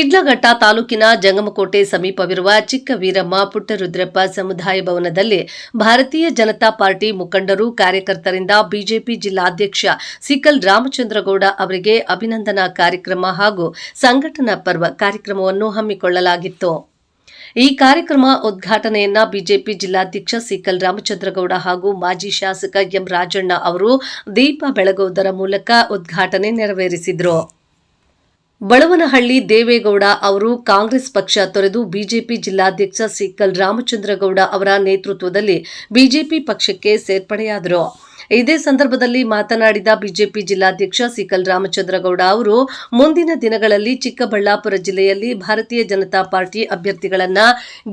ಶಿಡ್ಲಘಟ್ಟ ತಾಲೂಕಿನ ಜಂಗಮಕೋಟೆ ಸಮೀಪವಿರುವ ಚಿಕ್ಕ ವೀರಮ್ಮ ಪುಟ್ಟರುದ್ರಪ್ಪ ಸಮುದಾಯ ಭವನದಲ್ಲಿ ಭಾರತೀಯ ಜನತಾ ಪಾರ್ಟಿ ಮುಖಂಡರು ಕಾರ್ಯಕರ್ತರಿಂದ ಬಿಜೆಪಿ ಜಿಲ್ಲಾಧ್ಯಕ್ಷ ಸಿಕಲ್ ರಾಮಚಂದ್ರಗೌಡ ಅವರಿಗೆ ಅಭಿನಂದನಾ ಕಾರ್ಯಕ್ರಮ ಹಾಗೂ ಸಂಘಟನಾ ಪರ್ವ ಕಾರ್ಯಕ್ರಮವನ್ನು ಹಮ್ಮಿಕೊಳ್ಳಲಾಗಿತ್ತು. ಈ ಕಾರ್ಯಕ್ರಮ ಉದ್ಘಾಟನೆಯನ್ನ ಬಿಜೆಪಿ ಜಿಲ್ಲಾಧ್ಯಕ್ಷ ಸಿಕಲ್ ರಾಮಚಂದ್ರಗೌಡ ಹಾಗೂ ಮಾಜಿ ಶಾಸಕ ಎಂ ರಾಜಣ್ಣ ಅವರು ದೀಪ ಬೆಳಗುವುದರ ಮೂಲಕ ಉದ್ಘಾಟನೆ ನೆರವೇರಿಸಿದರು. ಬಳವನಹಳ್ಳಿ ದೇವೇಗೌಡ ಅವರು ಕಾಂಗ್ರೆಸ್ ಪಕ್ಷ ತೊರೆದು ಬಿಜೆಪಿ ಜಿಲ್ಲಾಧ್ಯಕ್ಷ ಸಿಕ್ಕಲ್ ರಾಮಚಂದ್ರಗೌಡ ಅವರ ನೇತೃತ್ವದಲ್ಲಿ ಬಿಜೆಪಿ ಪಕ್ಷಕ್ಕೆ ಸೇರ್ಪಡೆಯಾದರು. ಇದೇ ಸಂದರ್ಭದಲ್ಲಿ ಮಾತನಾಡಿದ ಬಿಜೆಪಿ ಜಿಲ್ಲಾಧ್ಯಕ್ಷ ಸಿಕಲ್ ರಾಮಚಂದ್ರಗೌಡ ಅವರು, ಮುಂದಿನ ದಿನಗಳಲ್ಲಿ ಚಿಕ್ಕಬಳ್ಳಾಪುರ ಜಿಲ್ಲೆಯಲ್ಲಿ ಭಾರತೀಯ ಜನತಾ ಪಾರ್ಟಿ ಅಭ್ಯರ್ಥಿಗಳನ್ನ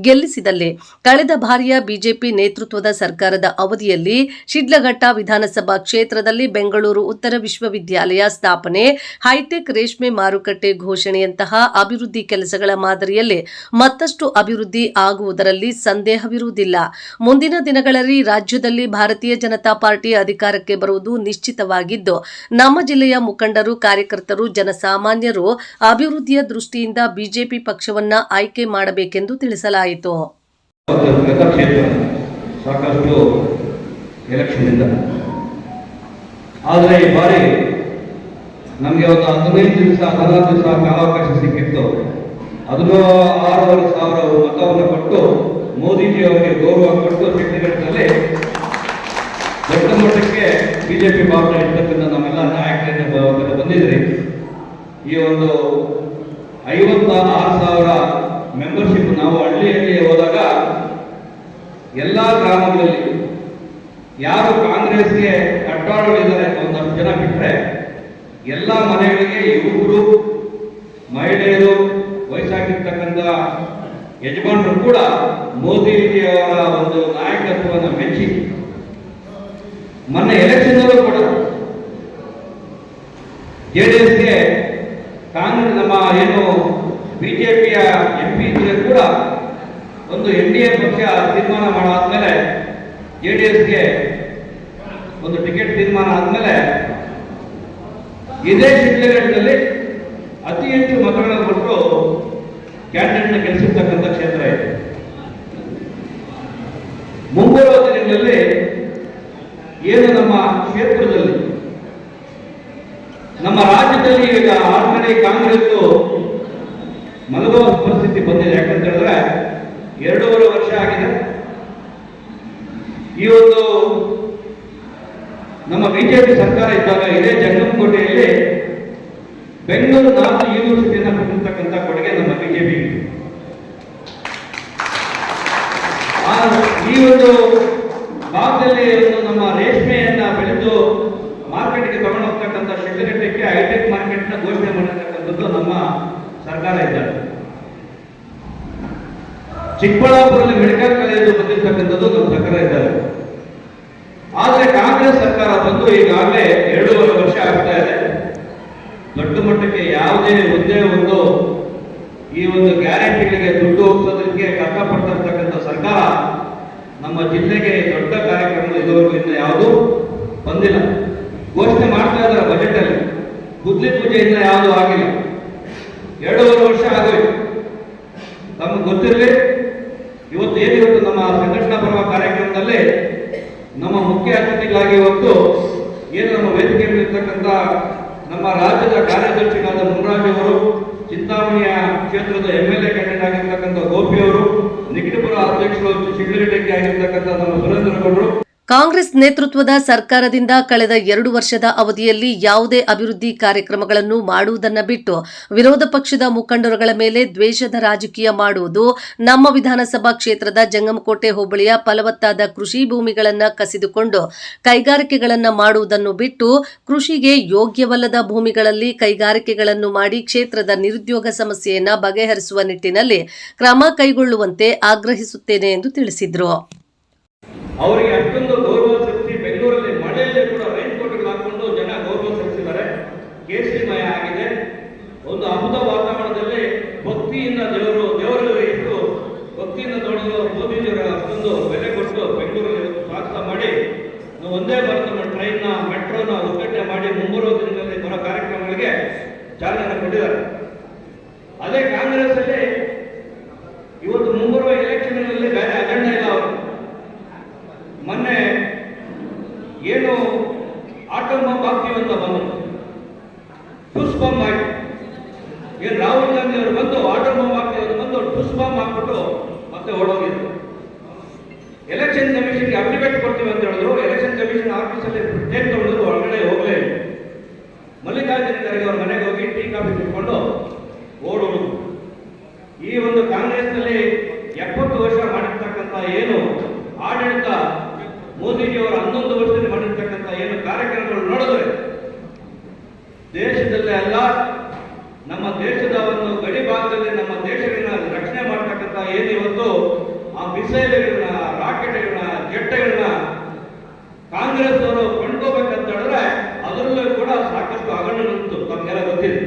ಗೆಲ್ಲಿಸಿದಲ್ಲಿ ಕಳೆದ ಬಾರಿಯ ಬಿಜೆಪಿ ನೇತೃತ್ವದ ಸರ್ಕಾರದ ಅವಧಿಯಲ್ಲಿ ಶಿಡ್ಲಘಟ್ಟ ವಿಧಾನಸಭಾ ಕ್ಷೇತ್ರದಲ್ಲಿ ಬೆಂಗಳೂರು ಉತ್ತರ ವಿಶ್ವವಿದ್ಯಾಲಯ ಸ್ಥಾಪನೆ, ಹೈಟೆಕ್ ರೇಷ್ಮೆ ಮಾರುಕಟ್ಟೆ ಘೋಷಣೆಯಂತಹ ಅಭಿವೃದ್ಧಿ ಕೆಲಸಗಳ ಮಾದರಿಯಲ್ಲಿ ಮತ್ತಷ್ಟು ಅಭಿವೃದ್ಧಿ ಆಗುವುದರಲ್ಲಿ ಸಂದೇಹವಿರುವುದಿಲ್ಲ. ಮುಂದಿನ ದಿನಗಳಲ್ಲಿ ರಾಜ್ಯದಲ್ಲಿ ಭಾರತೀಯ ಜನತಾ ಪಾರ್ಟಿ ಅಧಿಕಾರಕ್ಕೆ ಬರುವುದು ನಿಶ್ಚಿತವಾಗಿದ್ದು, ನಮ್ಮ ಜಿಲ್ಲೆಯ ಮುಖಂಡರು, ಕಾರ್ಯಕರ್ತರು, ಜನಸಾಮಾನ್ಯರು ಅಭಿವೃದ್ಧಿಯ ದೃಷ್ಟಿಯಿಂದ ಬಿಜೆಪಿ ಪಕ್ಷವನ್ನ ಆಯ್ಕೆ ಮಾಡಬೇಕೆಂದು ತಿಳಿಸಲಾಯಿತು. ಆದರೆ ಈ ಬಾರಿ ನಮಗೆ ಒಂದು ಹದಿನೈದು ದಿವಸ, ಹದಿನಾರು ದಿವಸ ಕಾಲಾವಕಾಶ ಸಿಕ್ಕಿತ್ತು. ಅದನ್ನು ಆರೂವರೆ ಸಾವಿರ ಮತವನ್ನು ಕೊಟ್ಟು ಮೋದಿಜಿ ಅವರಿಗೆ ಗೌರವ ಕೊಟ್ಟು ದೊಡ್ಡ ಮಟ್ಟಕ್ಕೆ ಬಿಜೆಪಿ ಭಾವನೆ ಇರ್ತಕ್ಕಂಥ ನಮ್ಮೆಲ್ಲ ನಾಯಕರಿಂದ ಬ- ಬಂದಿದ್ರಿ. ಈ ಒಂದು ಐವತ್ತ ಆರು ಸಾವಿರ ಮೆಂಬರ್ಶಿಪ್ ನಾವು ಹಳ್ಳಿ ಹಳ್ಳಿ ಹೋದಾಗ ಎಲ್ಲ ಗ್ರಾಮಗಳಲ್ಲಿ ಯಾರು ಕಾಂಗ್ರೆಸ್ಗೆ ಅಂತ ಒಂದಷ್ಟು ಜನ ಬಿಟ್ಟರೆ ಎಲ್ಲ ಮನೆಗಳಿಗೆ ಯುವಕರು ಮಹಿಳೆಯರು, ವಯಸ್ಸಾಗಿರ್ತಕ್ಕಂಥ ಯಜಮಾನರು ಕೂಡ ಮೋದಿಜಿಯವರ ಒಂದು ನಾಯಕತ್ವವನ್ನು ಮೆಚ್ಚಿ ಮೊನ್ನೆ ಎಲೆಕ್ಷನ್ನಲ್ಲೂ ಕೂಡ ಜೆ ಡಿ ಎಸ್ಗೆ ಕಾಂಗ್ರೆಸ್ ನಮ್ಮ ಏನು ಬಿಜೆಪಿಯ ಎಂ ಪಿ ಕೂಡ ಒಂದು ಎನ್ ಡಿ ಎ ಪಕ್ಷ ತೀರ್ಮಾನ ಮಾಡಾದ್ಮೇಲೆ ಜೆ ಡಿ ಎಸ್ಗೆ ಒಂದು ಟಿಕೆಟ್ ತೀರ್ಮಾನ ಆದ್ಮೇಲೆ ಇದೇ ಶಿಡ್ಲಘಟ್ಟದಲ್ಲಿ ಅತಿ ಹೆಚ್ಚು ಮತಗಳನ್ನು ಕೊಟ್ಟು ಕ್ಯಾಂಡಿಡೇಟ್ನ ಗೆಲ್ಲಿಸಿರ್ತಕ್ಕಂಥ ಕ್ಷೇತ್ರ ಇದೆ. ಮುಂಬರುವ ದಿನಗಳಲ್ಲಿ ಏನು ನಮ್ಮ ಕ್ಷೇತ್ರದಲ್ಲಿ ನಮ್ಮ ರಾಜ್ಯದಲ್ಲಿ ಈಗ ಆಲ್ರೆಡಿ ಕಾಂಗ್ರೆಸ್ ಮಲಗುವ ಪರಿಸ್ಥಿತಿ ಬಂದಿದೆ. ಯಾಕಂತ ಹೇಳಿದ್ರೆ ಎರಡೂವರೆ ವರ್ಷ ಆಗಿದೆ. ಈ ಒಂದು ನಮ್ಮ ಬಿಜೆಪಿ ಸರ್ಕಾರ ಇದ್ದಾಗ ಇದೇ ಜಂಗಮಕೋಟೆಯಲ್ಲಿ ಬೆಂಗಳೂರು ನಾರ್ತ್ ಯೂನಿವರ್ಸಿಟಿಯನ್ನು ಕೊಟ್ಟಿರ್ತಕ್ಕಂಥ ಕೊಡುಗೆ ನಮ್ಮ ಬಿಜೆಪಿ ಈ ಒಂದು ಭಾಗದಲ್ಲಿ ಒಂದು ನಮ್ಮ ರೇಷ್ಮೆಯನ್ನ ಬೆಳೆದು ಮಾರ್ಕೆಟ್ಗೆ ತಗೊಂಡು ಹೋಗ್ತಕ್ಕಂಥ ಶಿಡ್ಲಘಟ್ಟಕ್ಕೆ ಹೈಟೆಕ್ ಮಾರ್ಕೆಟ್ನ ಘೋಷಣೆ ಮಾಡಿರ್ತಕ್ಕಂಥದ್ದು ನಮ್ಮ ಸರ್ಕಾರ ಇದ್ದಾರೆ. ಚಿಕ್ಕಬಳ್ಳಾಪುರದಲ್ಲಿ ಮೆಡಿಕಲ್ ಕಾಲೇಜು ಬಂದಿರ್ತಕ್ಕಂಥದ್ದು ನಮ್ಮ ಸರ್ಕಾರ ಇದ್ದಾರೆ. ಆದರೆ ಕಾಂಗ್ರೆಸ್ ಸರ್ಕಾರ ಬಂದು ಈಗಾಗಲೇ ಎರಡೂವರೆ ವರ್ಷ ಆಗ್ತಾ ಇದೆ. ದೊಡ್ಡ ಮಟ್ಟಕ್ಕೆ ಯಾವುದೇ ಒಂದೇ ಒಂದು ಈ ಒಂದು ಗ್ಯಾರಂಟಿಗಳಿಗೆ ದುಡ್ಡು ಹೋಗ್ಸೋದಕ್ಕೆ ಕಷ್ಟಪಡ್ತಾ ಇರ್ತಕ್ಕಂಥ ಸರ್ಕಾರ ನಮ್ಮ ಜಿಲ್ಲೆಗೆ ದೊಡ್ಡ ಕಾರ್ಯಕ್ರಮ ಇದುವರೆಗೂ ಇನ್ನು ಯಾವುದೂ ಬಂದಿಲ್ಲ. ಘೋಷಣೆ ಮಾಡ್ತಾ ಇದ್ದಾರೆ ಬಜೆಟ್ ಅಲ್ಲಿ ಗುದ್ಲಿ ಪೂಜೆಯಿಂದ ಯಾವುದೂ ಆಗಿಲ್ಲ. ಎರಡೂವರೆ ವರ್ಷ ಆಗೋಯ್ತು ನಮ್ಗೆ ಗೊತ್ತಿರಲಿ, ಇವತ್ತು ಏನಿವತ್ತು ನಮ್ಮ ಸಂಘಟನಾ ಪರ್ವ ಕಾರ್ಯಕ್ರಮದಲ್ಲಿ ನಮ್ಮ ಮುಖ್ಯ ಅತಿಥಿಗಳಾಗಿ ಇವತ್ತು ಏನು ನಮ್ಮ ವೇದಿಕೆಯಲ್ಲಿರ್ತಕ್ಕಂಥ ನಮ್ಮ ರಾಜ್ಯದ ಕಾರ್ಯದರ್ಶಿಗಳಾದ ಮುನ್ರಾಜ್ ಅವರು, ಚಿಂತಾಮಣಿಯ ಕ್ಷೇತ್ರದ ಎಂ ಎಲ್ ಎ ಕ್ಯಾಂಡಿಡೇಟ್ ಆಗಿರ್ತಕ್ಕಂಥ ಗೋಪಿ ಅವರು ನಿಕಟಪುರ ಅಧ್ಯಕ್ಷರು ಶಿಡ್ಲಘಟ್ಟಕ್ಕೆ ಆಗಿರ್ತಕ್ಕಂಥ ನಮ್ಮ ಸುರೇಂದ್ರ ಕಾಂಗ್ರೆಸ್ ನೇತೃತ್ವದ ಸರ್ಕಾರದಿಂದ ಕಳೆದ ಎರಡು ವರ್ಷದ ಅವಧಿಯಲ್ಲಿ ಯಾವುದೇ ಅಭಿವೃದ್ಧಿ ಕಾರ್ಯಕ್ರಮಗಳನ್ನು ಮಾಡುವುದನ್ನು ಬಿಟ್ಟು ವಿರೋಧ ಪಕ್ಷದ ಮುಖಂಡರುಗಳ ಮೇಲೆ ದ್ವೇಷದ ರಾಜಕೀಯ ಮಾಡುವುದು ನಮ್ಮ ವಿಧಾನಸಭಾ ಕ್ಷೇತ್ರದ ಜಂಗಮಕೋಟೆ ಹೋಬಳಿಯ ಫಲವತ್ತಾದ ಕೃಷಿ ಭೂಮಿಗಳನ್ನು ಕಸಿದುಕೊಂಡು ಕೈಗಾರಿಕೆಗಳನ್ನು ಮಾಡುವುದನ್ನು ಬಿಟ್ಟು ಕೃಷಿಗೆ ಯೋಗ್ಯವಲ್ಲದ ಭೂಮಿಗಳಲ್ಲಿ ಕೈಗಾರಿಕೆಗಳನ್ನು ಮಾಡಿ ಕ್ಷೇತ್ರದ ನಿರುದ್ಯೋಗ ಸಮಸ್ಯೆಯನ್ನು ಬಗೆಹರಿಸುವ ನಿಟ್ಟಿನಲ್ಲಿ ಕ್ರಮ ಕೈಗೊಳ್ಳುವಂತೆ ಆಗ್ರಹಿಸುತ್ತೇನೆ ಎಂದು ತಿಳಿಸಿದರು. ಅವರಿಗೆ ಒಂದೇ ಭಾರತ ಟ್ರೈನ್ನ, ಮೆಟ್ರೋನ ಉದ್ಘಾಟನೆ ಮಾಡಿ ಮುಂಬರುವ ದಿನಗಳಲ್ಲಿ ಬರೋ ಕಾರ್ಯಕ್ರಮಗಳಿಗೆ ಚಾಲನೆ ಕೊಟ್ಟಿದ್ದಾರೆ. ಅದೇ ಕಾಂಗ್ರೆಸ್ ಅಲ್ಲಿ ಇವತ್ತು ಮುಂಬರುವ ಎಲೆಕ್ಷನ್ನಲ್ಲಿ ಬೇರೆ ಅಜೆಂಡಾ ಇಲ್ಲ ಅವರು. ಮೊನ್ನೆ ಏನು ಆಟೋ ಬಾಂಬ್ ಹಾಕ್ತೀವಿ ಅಂತ ಬಂದರು. ಟುಸ್ ಬಾಂಬ್ ಆಗಿ ಏನು ರಾಹುಲ್ ಗಾಂಧಿ ಅವರು ಬಂದು ಆಟೋ ಬಾಂಬ್ ಹಾಕ್ತೀವಿ ಅಂತ ಬಂದು ಟುಸ್ ಬಾಂಬ್ ಹಾಕ್ಬಿಟ್ಟು ಮತ್ತೆ ಓಡೋಗಿದ್ರು. ಎಲೆಕ್ಷನ್ ಕಮಿಷನ್ಗೆ ಅಪ್ಲಿಕೇಟ್ ಕೊಡ್ತೀವಿ ಅಂತ ಹೇಳಿದ್ರು. ಕಮಿಷನ್ ಆಫೀಸಲ್ಲಿ ಟೇಪ್ ತಗೊಂಡು ಒಳಗಡೆ ಹೋಗಲೇ. ಮಲ್ಲಿಕಾರ್ಜುನ ಖರ್ಗೆ ಅವ್ರ ಮನೆಗೆ ಹೋಗಿ ಟೀ, ಕಾಫಿ ತಿಳ್ಕೊಂಡು ಓಡೋದು. ಈ ಒಂದು ಕಾಂಗ್ರೆಸ್ನಲ್ಲಿ ಎಪ್ಪತ್ತು ವರ್ಷ ಮಾಡಿರ್ತಕ್ಕಂಥ ಏನು ಆಡಳಿತ, ಮೋದಿಜಿಯವರು ಹನ್ನೊಂದು ವರ್ಷದಲ್ಲಿ ಮಾಡಿರ್ತಕ್ಕಂಥ ಏನು ಕಾರ್ಯಕ್ರಮಗಳು ನೋಡಿದ್ರೆ ದೇಶದಲ್ಲೇ ಅಲ್ಲ, ನಮ್ಮ ದೇಶದ ಒಂದು ಗಡಿ ಭಾಗದಲ್ಲಿ ನಮ್ಮ ದೇಶಗಳನ್ನ ರಕ್ಷಣೆ ಮಾಡ್ತಕ್ಕಂಥ ಏನು ಇವತ್ತು ಆ ಮಿಸೈಲ್ಗಳನ್ನ ರಾಕೆಟ್ಗಳನ್ನ ಜೆಟ್ಗಳನ್ನ ಕಾಂಗ್ರೆಸ್ ಅವರು ಕೊಂಡ್ಕೋಬೇಕಂತ ಹೇಳಿದ್ರೆ ಅದರಲ್ಲೂ ಕೂಡ ಸಾಕಷ್ಟು ಹಗರಣ ನಿಂತು ತಮಗೆಲ್ಲ ಗೊತ್ತಿದೆ.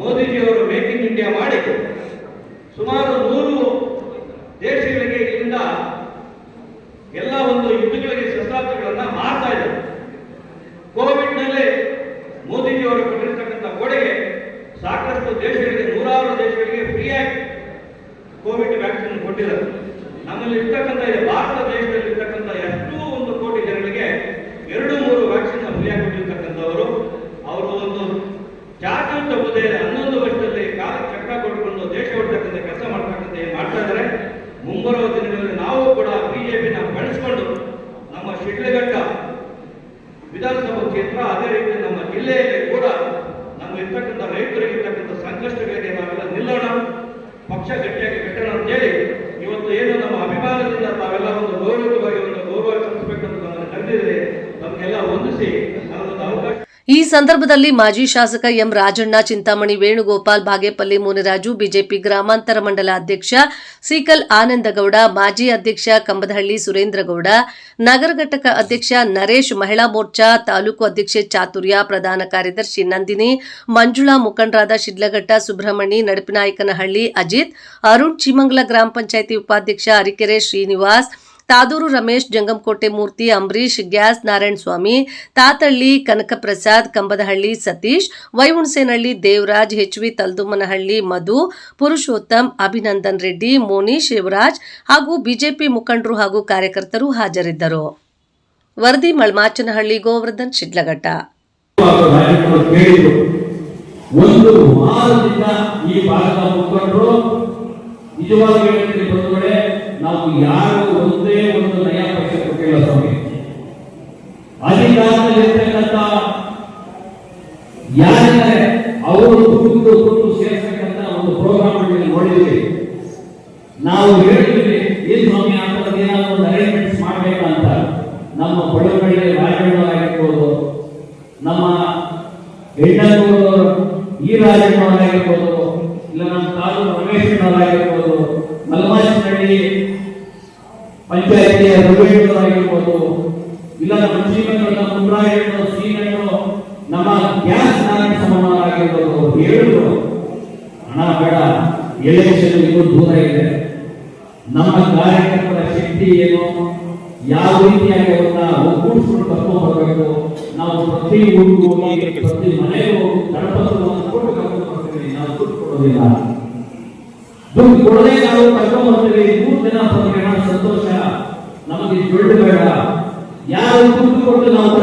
ಮೋದಿಜಿಯವರು ಮೇಕ್ ಇನ್ ಇಂಡಿಯಾ ಮಾಡಿ ಸುಮಾರು ನೂರು ದೇಶಗಳಿಗೆ ಇಲ್ಲಿಂದ ಎಲ್ಲ ಒಂದು ಯುದ್ಧಗಳಿಗೆ ಶಸ್ತ್ರಾಸ್ತ್ರಗಳನ್ನ ಮಾರ್ತಾ ಇದ್ದಾರೆ. ಕೋವಿಡ್ನಲ್ಲಿ ಮೋದಿಜಿಯವರು ಕೊಟ್ಟಿರ್ತಕ್ಕಂಥ ಕೊಡುಗೆ ಸಾಕಷ್ಟು ದೇಶಗಳಿಗೆ, ನೂರಾರು ದೇಶಗಳಿಗೆ ಫ್ರೀಯಾಗಿ ಕೋವಿಡ್ ವ್ಯಾಕ್ಸಿನ್ ಕೊಟ್ಟಿದ್ದಾರೆ. ನಮ್ಮಲ್ಲಿ ಇರ್ತಕ್ಕಂಥ ಭಾರತ ದೇಶದಲ್ಲಿ ಇರ್ತಕ್ಕಂಥ ಎಷ್ಟೋ ಒಂದು ಕೋಟಿ ಜನಗಳಿಗೆ ಎರಡು ಮೂರು ವ್ಯಾಕ್ಸಿನ್ ಫ್ರೀಯಾಗಿ ಕೊಟ್ಟಿರ್ತಕ್ಕಂಥವರು ಅವರು ಒಂದು ಚಾಚು ತಪ್ಪದೆ ಹನ್ನೊಂದು ವರ್ಷದಲ್ಲಿ ಕಾಲ ಚಕ್ರ ಕೊಟ್ಟುಕೊಂಡು ದೇಶ ಹೊಡ್ತಕ್ಕಂಥ ಕೆಲಸ ಮಾಡ್ತಕ್ಕಂಥ ಏನ್ ಮಾಡ್ತಾ ಇದ್ದಾರೆ ಮುಂಬರುವ ದಿನಗಳಲ್ಲಿ ನಾವು ಕೂಡ ಬಿಜೆಪಿನ ಬೆಳೆಸ್ಕೊಂಡು ನಮ್ಮ ಶಿಡ್ಲಘಟ್ಟ ವಿಧಾನಸಭಾ ಕ್ಷೇತ್ರ, ಅದೇ ರೀತಿ ನಮ್ಮ ಜಿಲ್ಲೆಯಲ್ಲಿ ಕೂಡ ನಮ್ಮ ಇರ್ತಕ್ಕಂಥ ರೈತರಿಗೆ ಇರ್ತಕ್ಕಂಥ ಸಂಕಷ್ಟಗಳಿಗೆ ನಾವೆಲ್ಲ ನಿಲ್ಲೋಣ, ಪಕ್ಷ ಗಟ್ಟಿಯಾಗಿ ಕಟ್ಟೋಣ ಅಂತೇಳಿ ಇವತ್ತು ಏನು ನಮ್ಮ ಅಭಿಮಾನದಿಂದ ತಾವೆಲ್ಲ ಒಂದು ಗೌರವವಾಗಿ ಒಂದು ಗೌರವ ಸಲ್ಲಿಸಬೇಕಂತ ನಮ್ಮನ್ನು ಕರೆದಿದ್ರೆ ನಮಗೆಲ್ಲ ಹೊಂದಿಸಿ ಈ ಸಂದರ್ಭದಲ್ಲಿ ಮಾಜಿ ಶಾಸಕ ಎಂ ರಾಜಣ್ಣ, ಚಿಂತಾಮಣಿ, ವೇಣುಗೋಪಾಲ್, ಬಾಗೇಪಲ್ಲಿ, ಮುನಿರಾಜು, ಬಿಜೆಪಿ ಗ್ರಾಮಾಂತರ ಮಂಡಲ ಅಧ್ಯಕ್ಷ ಸೀಕಲ್ ಆನಂದಗೌಡ, ಮಾಜಿ ಅಧ್ಯಕ್ಷ ಕಂಬದಹಳ್ಳಿ ಸುರೇಂದ್ರಗೌಡ, ನಗರ ಘಟಕ ಅಧ್ಯಕ್ಷ ನರೇಶ್, ಮಹಿಳಾ ಮೋರ್ಚಾ ತಾಲೂಕು ಅಧ್ಯಕ್ಷೆ ಚಾತುರ್ಯ, ಪ್ರಧಾನ ಕಾರ್ಯದರ್ಶಿ ನಂದಿನಿ, ಮಂಜುಳಾ ಮುಖಂಡರಾದ ಶಿಡ್ಲಘಟ್ಟ ಸುಬ್ರಹ್ಮಣಿ ನಡಪಿನಾಯಕನಹಳ್ಳಿ, ಅಜಿತ್, ಅರುಣ್ ಚಿಮಂಗ್ಲ ಗ್ರಾಮ ಪಂಚಾಯಿತಿ ಉಪಾಧ್ಯಕ್ಷ Arikere Srinivas Tadur Ramesh Jangamakote Murthy Ambareesh gas Narayana Swamy, Tatahalli Kanakaprasad Kambadahalli Satish Vaihunasenahalli Devaraj H V Taldummanahalli Madhu, Purushottam, Abhinandan Reddy, Moni Shivaraj ಹಾಗೂ ಬಿಜೆಪಿ ಮುಖಂಡರು ಹಾಗೂ ಕಾರ್ಯಕರ್ತರು ಹಾಜರಿದ್ದರು. ವರದಿ ಮಳ್ಮಾಚನಹಳ್ಳಿ ಗೋವರ್ಧನ್ ಶಿಡ್ಲಘಟ್ಟ. ಒಂದು ವಾರದಿಂದ ಈ ಭಾಗದ ಮುಖಂಡರು ನಿಜವಾಗಿ ನಾವು ಯಾರು ಒಂದೇ ಒಂದು ನಯ ಪೈಸೆ ಕೊಟ್ಟಿಲ್ಲ ಸ್ವಾಮಿ ಅಧಿಕಾರದಲ್ಲಿ ಇರ್ತಕ್ಕಂಥ ಯಾರಿದ್ದಾರೆ ಅವರು ದುಡ್ಡು ದುಡ್ಡು ಸೇರ್ಸಕ್ಕಂತ ಒಂದು ಪ್ರೋಗ್ರಾಮ್ ನೋಡಿದ್ವಿ ನಾವು ಹೇಳ್ತೀವಿ ಏನ್ ಸ್ವಾಮಿ, ಆ ಥರದ್ದು ಏನಾದ್ರು ಒಂದು ಅರೇಂಜ್ಮೆಂಟ್ಸ್ ಮಾಡ್ಬೇಕಂತ ನಮ್ಮ ಬಡವಗಳಿಗೆ ರಾಜಗಳಾಗಿರ್ಬೋದು ನಮ್ಮ ಹೆಣ್ಣೂರು ಈ ರಾಜಣ್ಣವರಾಗಿರ್ಬೋದು ಇಲ್ಲ ನಮ್ಮ ತಾಲೂಕು ರಮೇಶ್ವರವರಾಗಿರ್ಬೋದು ಮಲ್ಮಾಚಿನಹಳ್ಳಿ ಪಂಚಾಯತಿಯ ರಮೇಶ್ವರರಾಗಿರ್ಬೋದು ಇಲ್ಲ ನಮ್ಮ ಶ್ರೀಮಂತರ ಮುನ್ರಾಯಣ್ಣರು ಶ್ರೀನಣ್ಣರು ನಮ್ಮ ಗ್ಯಾಸ್ ನಾರಾಯಣ ಸಮಾನರಾಗಿರ್ಬೋದು ಹೇಳಿದ್ರು. ಹಣ ಬೇಡ ಎಲೆಕ್ಷನ್ ದೂರ ಇದೆ. ನಮ್ಮ ಕಾರ್ಯಕರ್ತರ ಶಕ್ತಿ ಏನು? ಯಾವ ರೀತಿಯಾಗಿ ಅವರನ್ನ ಒಗ್ಗೂಡಿಸ್ಕೊಂಡು ಕರ್ಕೊಂಡು ಬರಬೇಕು? ನಾವು ಪ್ರತಿ ಊರಿಗೂ ಹೋಗಿ, ಪ್ರತಿ ಮನೆಗೂ ಹೋಗಿ ದಳಪತ್ರವನ್ನು ಕೊಟ್ಟು ಕರ್ಕೊಂಡು ಬರ್ತೀವಿ. ನಾವು ದುಡ್ಡು ಕೊಡೋದಿಲ್ಲ. ದುಡ್ಡು ಕೊಡದೆ ನಾವು ಕರ್ಕೊಂಡು ಬರ್ತೀವಿ. ಮೂರು ದಿನ ಬಂದ್ರೆ ಸಂತೋಷ. ನಮಗೆ ದುಡ್ಡು ಬೇಡ. ಯಾರು ದುಡ್ಡು ಕೊಟ್ಟು ನಾವು